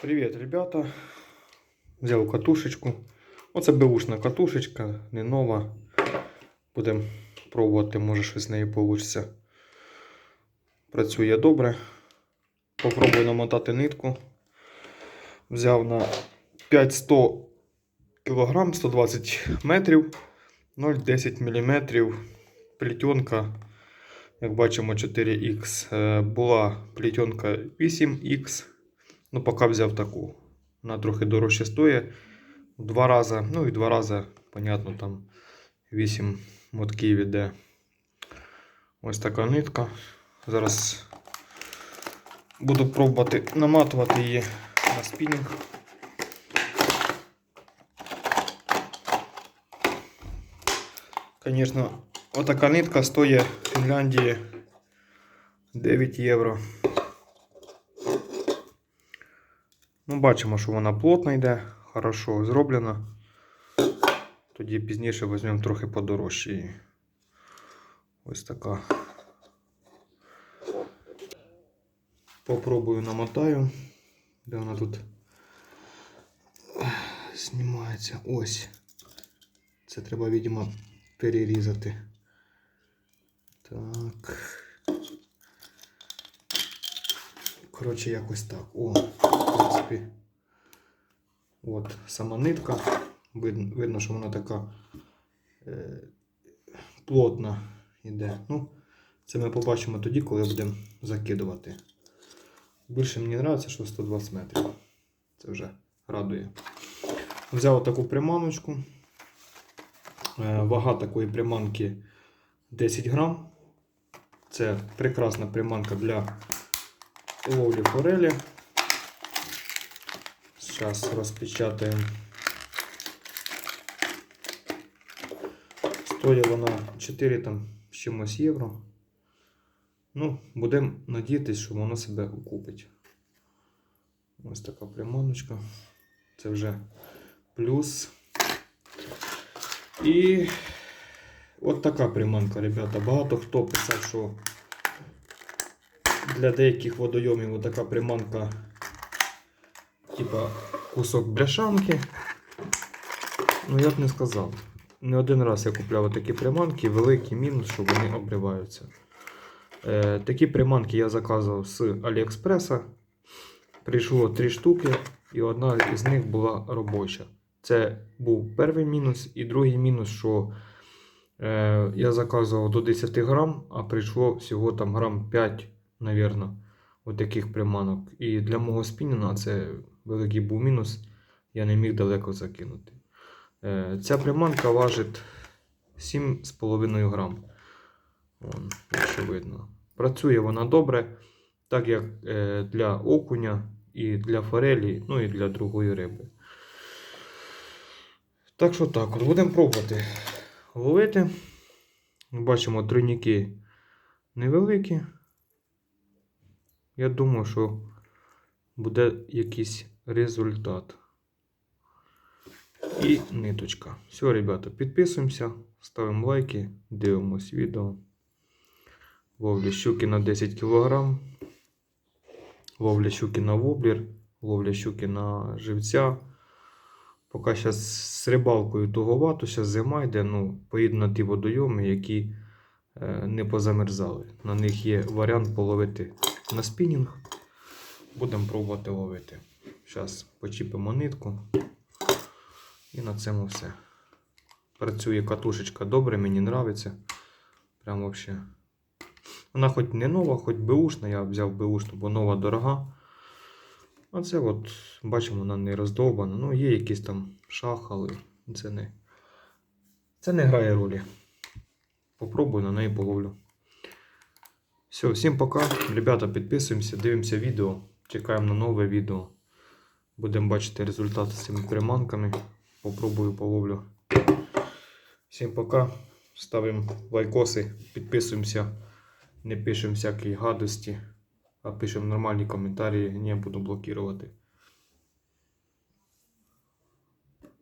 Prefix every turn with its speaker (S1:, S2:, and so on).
S1: Привіт, ребята. Взяв катушечку. Оце беушна катушечка, не нова. Будемо пробувати, може щось з неї вийде. Працює добре. Попробую намотати нитку. Взяв на 5100 кг 120 метрів 0,10 мм. Плетенка, як бачимо, 4х. Е, Була плетенка 8х. Ну, поки взяв таку. Вона трохи дорожче стоїть. Два рази. Ну і два рази, понятно, там 8 мотків іде. Ось така нитка. Зараз буду пробувати наматувати її на спінінг. Звісно, отака нитка стоїть в Фінляндії 9 євро. Ну, бачимо, що вона плотно йде, хорошо зроблена. Тоді пізніше візьмемо трохи подорожче. Ось така. Попробую намотаю. Де вона тут знімається? Ось. Це треба, видимо, перерізати. Так. Коротше, якось так. О, в принципі. От сама нитка. Видно, видно що вона така е, плотна йде. Ну, це ми побачимо тоді, коли будемо закидувати. Більше мені подобається, що 120 метрів. Це вже радує. Взяв таку приманочку. Е, Вага такої приманки 10 грам. Це прекрасна приманка для ловлі форелі. Зараз розпечатаємо. Стоїть вона 4 там з чимось євро. Ну, будемо надіятися, що воно себе окупить. Ось така приманочка. Це вже плюс. І от така приманка, ребята. Багато хто писав, що для деяких водойомів така приманка, типа кусок бляшанки. Ну, я б не сказав. Не один раз я купляв такі приманки, великий мінус, що вони обриваються. Е, такі приманки я заказував з Аліекспреса. Прийшло три штуки, і одна із них була робоча. Це був перший мінус, і другий мінус, що е, я заказував до 10 грам, а прийшло всього там грам 5, навірно, от таких приманок. І для мого спінінга це великий був мінус, я не міг далеко закинути. Е, ця приманка важить 7,5 грам. Вон, якщо видно. Працює вона добре, так як е, для окуня і для форелі, ну і для другої риби. Так що так, от будемо пробувати ловити. Бачимо, тройники невеликі. Я думаю, що буде якийсь результат. І ниточка. Все, ребята, підписуємося, ставимо лайки, дивимось відео. Ловля щуки на 10 кг. Ловля щуки на воблер, ловля щуки на живця. Поки зараз з рибалкою туговато, зараз зима йде, ну, поїду на ті водойоми, які е, не позамерзали. На них є варіант половити на спінінг. Будемо пробувати ловити. Зараз почіпимо нитку. І на цьому все. Працює катушечка добре, мені подобається. Прям вообще. Вона хоч не нова, хоч беушна, я взяв беушну, бо нова дорога. А це от, бачимо, вона не роздовбана. Ну, є якийсь там шах, але це не. Це не грає ролі. Попробую на неї половлю. Все, всім пока. Ребята, підписуємося, дивимося відео. Чекаємо на нове відео. Будемо бачити результати з цими приманками. Попробую половлю. Всім пока. Ставимо лайкоси, підписуємося, не пишемо всякі гадості, а пишемо нормальні коментарі, не буду блокувати.